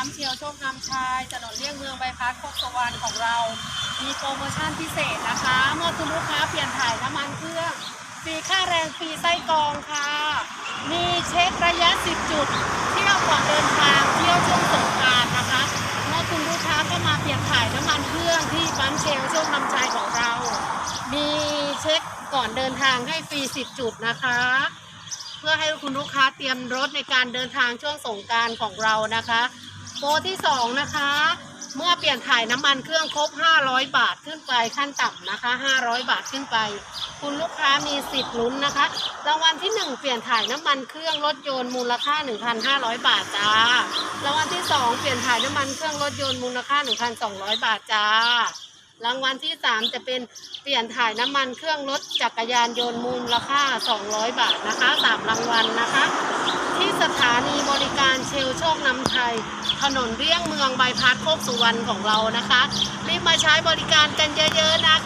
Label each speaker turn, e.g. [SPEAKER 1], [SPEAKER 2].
[SPEAKER 1] ปั๊มเชียวโชคนำชายถนนเลี่ยงเมืองใบพัดโคกสวรรค์ของเรา มีโปรโมชั่นพิเศษนะคะ เมื่อคุณลูกค้าเปลี่ยนถ่ายน้ำมันเครื่องฟรีค่าแรงฟรีไส้กรองค่ะ มีเช็คระยะ 10 จุด เที่ยวก่อนเดินทางเที่ยวช่วงสงกานต์นะคะ เมื่อคุณลูกค้าก็มาเปลี่ยนถ่ายน้ำมันเครื่องที่ปั๊มเชลโชคนำชายของเรา มีเช็คก่อนเดินทางให้ฟรี 10 จุดนะคะเพื่อให้คุณลูกค้าเตรียมรถในการเดินทางช่วงสงการของเรานะคะ โปรที่2นะคะ เมื่อเปลี่ยนถ่ายน้ำมันเครื่องครบ 500 บาทขึ้นไปขั้นต่ำนะคะ 500 บาทขึ้นไป คุณลูกค้ามีสิทธิ์ลุ้นนะคะรางวัลที่ 1 เปลี่ยนถ่ายน้ำมันเครื่องรถยนต์มูลค่า 1,500 บาทจ้ารางวัลที่ 2 เปลี่ยนถ่ายน้ำมันเครื่องรถยนต์มูลค่า 1,200 บาทจ้ารางวัลที่ 3 จะเป็นเปลี่ยนถ่ายน้ำมันเครื่องรถจักรยานยนต์มูลค่า 200 บาทนะคะ 3 รางวัลนะคะ สถานีบริการเชลโชคนำไทย ถนนเลี่ยงเมืองใบพัดโคกสุวรรณของเรานะคะ รีบมาใช้บริการกันเยอะๆนะ